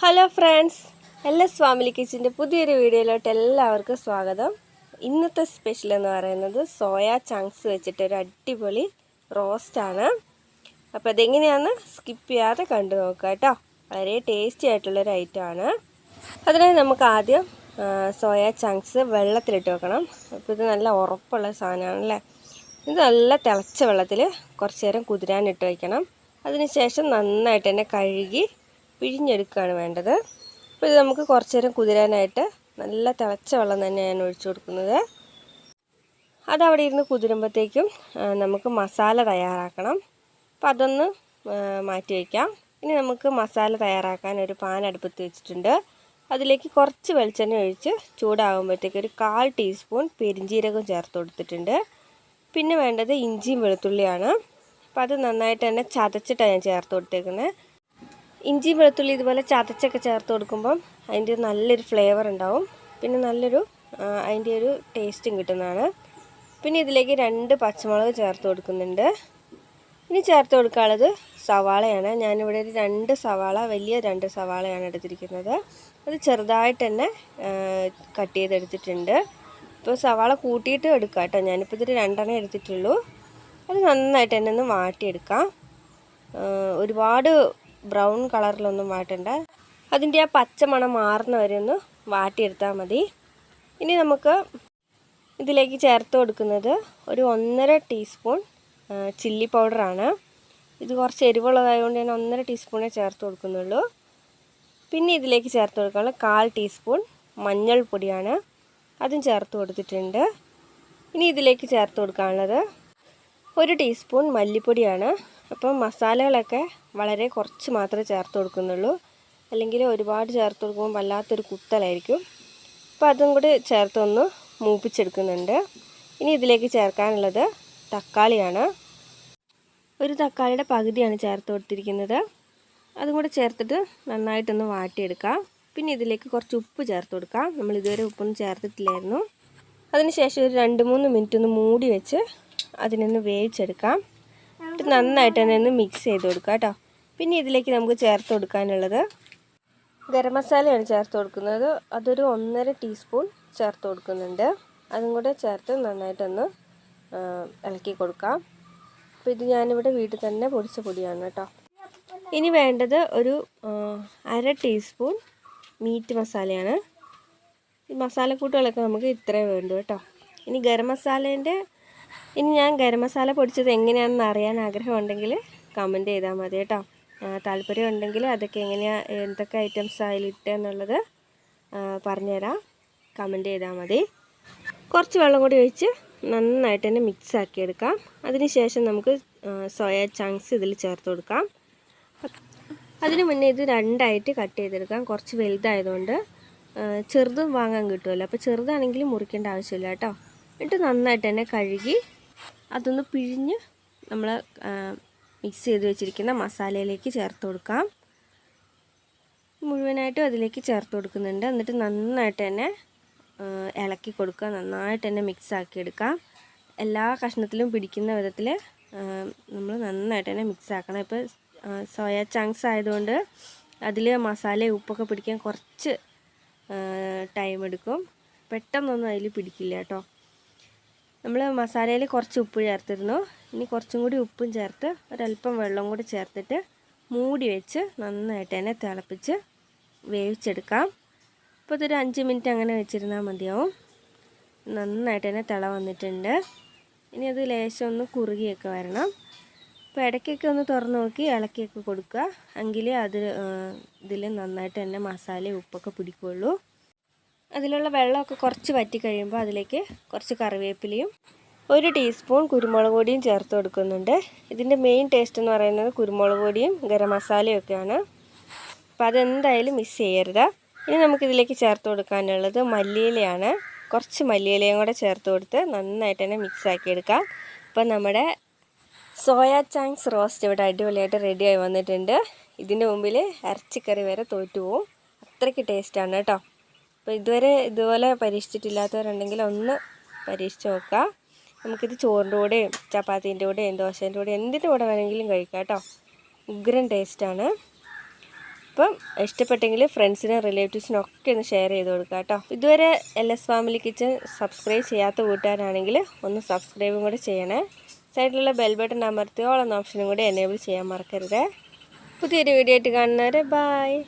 Hello friends എല്ലാ family കിച്ചന്റെ പുതിയൊരു വീഡിയോയിലോട്ട് എല്ലാവർക്കും സ്വാഗതം. ഇന്നത്തെ സ്പെഷ്യൽ എന്ന് പറയുന്നത് സോയ ചങ്ക്സ് വെച്ചിട്ട് ഒരു അടിപൊളി റോസ്റ്റാണ് അപ്പോൾ അതെങ്ങനെയാണെന്ന് സ്കിപ്പ് ചെയ്യാതെ കണ്ടു നോക്കുക കേട്ടോ. വളരെ ടേസ്റ്റി ആയിട്ടുള്ളൊരു ഐറ്റമാണ് അതിനായി നമുക്ക് ആദ്യം സോയ ചങ്ക്സ് വെള്ളത്തിലിട്ട് വെക്കണം. അപ്പോൾ ഇത് നല്ല ഉറപ്പുള്ള സാധനമാണല്ലേ ഇത് നല്ല തിളച്ച വെള്ളത്തിൽ കുറച്ച് നേരം കുതിരാനിട്ട് വയ്ക്കണം അതിനുശേഷം നന്നായിട്ട് തന്നെ കഴുകി പിഴിഞ്ഞെടുക്കുകയാണ് വേണ്ടത്. അപ്പോൾ ഇത് നമുക്ക് കുറച്ച് നേരം കുതിരാനായിട്ട് നല്ല തിളച്ച വെള്ളം തന്നെയാണ് ഒഴിച്ചു കൊടുക്കുന്നത്. അതവിടെ ഇരുന്ന് കുതിരുമ്പോഴത്തേക്കും നമുക്ക് മസാല തയ്യാറാക്കണം. അപ്പോൾ അതൊന്ന് മാറ്റി വയ്ക്കാം ഇനി നമുക്ക് മസാല തയ്യാറാക്കാൻ ഒരു പാൻ അടുപ്പത്ത് വെച്ചിട്ടുണ്ട്. അതിലേക്ക് കുറച്ച് വെളിച്ചെണ്ണ ഒഴിച്ച് ചൂടാകുമ്പോഴത്തേക്ക് ഒരു കാൽ ടീസ്പൂൺ പെരിഞ്ജീരകം ചേർത്ത് കൊടുത്തിട്ടുണ്ട്. പിന്നെ വേണ്ടത് ഇഞ്ചിയും വെളുത്തുള്ളിയാണ്. അപ്പോൾ അത് നന്നായിട്ട് തന്നെ ചതച്ചിട്ടാണ് ഞാൻ ചേർത്ത് കൊടുത്തേക്കുന്നത്. ഇഞ്ചി വെളുത്തുള്ളി ഇതുപോലെ ചതച്ചൊക്കെ ചേർത്ത് കൊടുക്കുമ്പം അതിന്റെ നല്ലൊരു ഫ്ലേവർ ഉണ്ടാവും. പിന്നെ നല്ലൊരു അതിന്റെ ഒരു ടേസ്റ്റും കിട്ടുന്നതാണ്. പിന്നെ ഇതിലേക്ക് രണ്ട് പച്ചമുളക് ചേർത്ത് കൊടുക്കുന്നുണ്ട്. ഇനി ചേർത്ത് കൊടുക്കാനുള്ളത് സവാളയാണ്. ഞാനിവിടെ ഒരു രണ്ട് സവാള വലിയ രണ്ട് സവാളയാണ് എടുത്തിരിക്കുന്നത്. അത് ചെറുതായിട്ട് തന്നെ കട്ട് ചെയ്തെടുത്തിട്ടുണ്ട്. ഇപ്പോൾ സവാള കൂട്ടിയിട്ട് എടുക്കാം കേട്ടോ. ഞാനിപ്പോൾ ഇതൊരു രണ്ടെണ്ണം എടുത്തിട്ടുള്ളൂ. അത് നന്നായിട്ട് തന്നെ ഒന്ന് വാട്ടിയെടുക്കാം ഒരുപാട് ബ്രൗൺ കളറിലൊന്നും വാട്ടണ്ട. അതിന്റെ ആ പച്ചമണം മാറുന്ന വരെ ഒന്ന് വാട്ടിയെടുത്താൽ മതി. ഇനി നമുക്ക് ഇതിലേക്ക് ചേർത്ത് കൊടുക്കുന്നത് ഒരു ഒന്നര ടീസ്പൂൺ ചില്ലി പൗഡറാണ്. ഇത് കുറച്ച് എരിവുള്ളതായതുകൊണ്ട് ഞാൻ ഒന്നര ടീസ്പൂണേ ചേർത്ത് കൊടുക്കുന്നുള്ളൂ. പിന്നെ ഇതിലേക്ക് ചേർത്ത് കൊടുക്കാനുള്ള കാൽ ടീസ്പൂൺ മഞ്ഞൾപ്പൊടിയാണ്. അതും ചേർത്ത് കൊടുത്തിട്ടുണ്ട്. ഇനി ഇതിലേക്ക് ചേർത്ത് കൊടുക്കാനുള്ളത് ഒരു ടീസ്പൂൺ മല്ലിപ്പൊടിയാണ്. അപ്പം മസാലകളൊക്കെ വളരെ കുറച്ച് മാത്രമേ ചേർത്ത് കൊടുക്കുന്നുള്ളൂ. അല്ലെങ്കിൽ ഒരുപാട് ചേർത്ത് കൊടുക്കുമ്പോൾ വല്ലാത്തൊരു കുത്തലായിരിക്കും. അപ്പോൾ അതും കൂടി ചേർത്തൊന്ന് മൂപ്പിച്ചെടുക്കുന്നുണ്ട്. ഇനി ഇതിലേക്ക് ചേർക്കാനുള്ളത് തക്കാളിയാണ്. ഒരു തക്കാളിയുടെ പകുതിയാണ് ചേർത്ത് കൊടുത്തിരിക്കുന്നത്. അതും കൂടെ ചേർത്തിട്ട് നന്നായിട്ടൊന്ന് വാട്ടിയെടുക്കാം. പിന്നെ ഇതിലേക്ക് കുറച്ച് ഉപ്പ് ചേർത്ത് കൊടുക്കാം. നമ്മൾ ഇതുവരെ ഉപ്പൊന്നും ചേർത്തിട്ടില്ലായിരുന്നു. അതിനുശേഷം ഒരു രണ്ട് മൂന്ന് മിനിറ്റ് ഒന്ന് മൂടി വെച്ച് അതിനൊന്ന് വേവിച്ചെടുക്കാം. എന്നിട്ട് നന്നായിട്ട് തന്നെ ഒന്ന് മിക്സ് ചെയ്ത് കൊടുക്കാം കേട്ടോ. പിന്നെ ഇതിലേക്ക് നമുക്ക് ചേർത്ത് കൊടുക്കാനുള്ളത് ഗരം മസാലയാണ് ചേർത്ത് കൊടുക്കുന്നത്. അതൊരു ഒന്നര ടീസ്പൂൺ ചേർത്ത് കൊടുക്കുന്നുണ്ട്. അതും കൂടെ ചേർത്ത് നന്നായിട്ടൊന്ന് ഇളക്കി കൊടുക്കാം. അപ്പോൾ ഇത് ഞാനിവിടെ വീട്ടിൽ തന്നെ പൊടിച്ച പൊടിയാണ് കേട്ടോ. ഇനി വേണ്ടത് ഒരു അര ടീസ്പൂൺ മീറ്റ് മസാലയാണ്. ഈ മസാലക്കൂട്ടുകളൊക്കെ നമുക്ക് ഇത്രേ വേണ്ടു കേട്ടോ. ഇനി ഗരം മസാലേന്റെ ഇനി ഞാൻ ഗരം മസാല പൊടിച്ചത് എങ്ങനെയാണെന്ന് അറിയാൻ ആഗ്രഹമുണ്ടെങ്കിൽ കമന്റ് ചെയ്താൽ മതി കേട്ടോ. ആ, താല്പര്യം ഉണ്ടെങ്കിൽ അതൊക്കെ എങ്ങനെയാണ് എന്തൊക്കെ ഐറ്റംസ് അതിലിട്ട് എന്നുള്ളത് പറഞ്ഞുതരാം. കമന്റ് ചെയ്താൽ മതി. കുറച്ച് വെള്ളം കൂടി ഒഴിച്ച് നന്നായിട്ട് തന്നെ മിക്സ് ആക്കിയെടുക്കാം. അതിനുശേഷം നമുക്ക് സോയ ചങ്ക്സ് ഇതിൽ ചേർത്ത് കൊടുക്കാം. അതിന് മുന്നേ ഇത് രണ്ടായിട്ട് കട്ട് ചെയ്തെടുക്കാം. കുറച്ച് വലുതായതുകൊണ്ട് ചെറുതും വാങ്ങാൻ കിട്ടുമല്ലോ. അപ്പോൾ ചെറുതാണെങ്കിൽ മുറിക്കേണ്ട ആവശ്യമില്ല കേട്ടോ. എന്നിട്ട് നന്നായിട്ട് തന്നെ കഴുകി അതൊന്ന് പിഴിഞ്ഞ് നമ്മൾ മിക്സ് ചെയ്ത് വെച്ചിരിക്കുന്ന മസാലയിലേക്ക് ചേർത്ത് കൊടുക്കാം. മുഴുവനായിട്ടും അതിലേക്ക് ചേർത്ത് കൊടുക്കുന്നുണ്ട്. എന്നിട്ട് നന്നായിട്ട് തന്നെ ഇളക്കി കൊടുക്കുക. നന്നായിട്ട് തന്നെ മിക്സ് ആക്കി എടുക്കാം. എല്ലാ കഷ്ണത്തിലും പിടിക്കുന്ന വിധത്തിൽ നമ്മൾ നന്നായിട്ട് തന്നെ മിക്സ് ആക്കണം. ഇപ്പോൾ സോയ ചങ്ക്സ് ആയതുകൊണ്ട് അതിൽ മസാല ഉപ്പൊക്കെ പിടിക്കാൻ കുറച്ച് ടൈം എടുക്കും. പെട്ടെന്നൊന്നും അതിൽ പിടിക്കില്ല കേട്ടോ. നമ്മൾ മസാലയിൽ കുറച്ച് ഉപ്പ് ചേർത്തിരുന്നു. ഇനി കുറച്ചും കൂടി ഉപ്പും ചേർത്ത് ഒരല്പം വെള്ളം കൂടി ചേർത്തിട്ട് മൂടി വെച്ച് നന്നായിട്ട് തന്നെ തിളപ്പിച്ച് വേവിച്ചെടുക്കാം. അപ്പോൾ ഇതൊരു അഞ്ച് മിനിറ്റ് അങ്ങനെ വെച്ചിരുന്നാൽ മതിയാവും. നന്നായിട്ട് തന്നെ തിള വന്നിട്ടുണ്ട്. ഇനി അത് ലേശം ഒന്ന് കുറുകിയൊക്കെ വരണം. അപ്പോൾ ഇടയ്ക്കൊക്കെ ഒന്ന് തുറന്ന് നോക്കി ഇളക്കിയൊക്കെ കൊടുക്കുക. എങ്കിലേ അത് ഇതിൽ നന്നായിട്ട് തന്നെ മസാലയും ഉപ്പൊക്കെ പിടിക്കുകയുള്ളൂ അതിലുള്ള വെള്ളമൊക്കെ കുറച്ച് വറ്റി കഴിയുമ്പോൾ അതിലേക്ക് കുറച്ച് കറിവേപ്പിലയും ഒരു ടീസ്പൂൺ കുരുമുളക് പൊടിയും ചേർത്ത് കൊടുക്കുന്നുണ്ട്. ഇതിന്റെ മെയിൻ ടേസ്റ്റ് എന്ന് പറയുന്നത് കുരുമുളക് പൊടിയും ഗരം മസാലയും ഒക്കെയാണ്. അപ്പോൾ അതെന്തായാലും മിസ് ചെയ്യരുത്. ഇനി നമുക്കിതിലേക്ക് ചേർത്ത് കൊടുക്കാനുള്ളത് മല്ലിയിലയാണ്. കുറച്ച് മല്ലിയിലയും കൂടെ ചേർത്ത് കൊടുത്ത് നന്നായിട്ട് തന്നെ മിക്സ് ആക്കി എടുക്കാം. അപ്പോൾ നമ്മുടെ സോയ ചാങ്സ് റോസ്റ്റ് ഇവിടെ അടിപൊളിയായിട്ട് റെഡിയായി വന്നിട്ടുണ്ട്. ഇതിന്റെ മുമ്പിൽ ഇറച്ചിക്കറി വരെ തോറ്റുപോകും അത്രയ്ക്ക് ടേസ്റ്റാണ് കേട്ടോ. അപ്പോൾ ഇതുവരെ ഇതുപോലെ പരീക്ഷിച്ചിട്ടില്ലാത്തവരുണ്ടെങ്കിൽ ഒന്ന് പരീക്ഷിച്ച് നോക്കുക. നമുക്കിത് ചോറിന്റെ കൂടെയും ചപ്പാത്തീന്റെ കൂടെയും ദോശേന്റെ കൂടെയും എന്തിന്റെ കൂടെ വേണമെങ്കിലും കഴിക്കാം കേട്ടോ. ഉഗ്രൻ ടേസ്റ്റാണ് അപ്പം ഇഷ്ടപ്പെട്ടെങ്കിൽ ഫ്രണ്ട്സിനും റിലേറ്റീവ്സിനും ഒക്കെ ഒന്ന് ഷെയർ ചെയ്ത് കൊടുക്കുക കേട്ടോ. ഇതുവരെ L S family kitchen subscribe ചെയ്യാത്ത കൂട്ടുകാരാണെങ്കിൽ ഒന്ന് സബ്സ്ക്രൈബും കൂടെ ചെയ്യണേ. സൈഡിലുള്ള ബെൽ ബട്ടൺ അമർത്തി ഓപ്ഷനും കൂടി എനേബിൾ ചെയ്യാൻ മറക്കരുത്. പുതിയൊരു വീഡിയോ ആയിട്ട് കാണുന്നവരെ ബായ്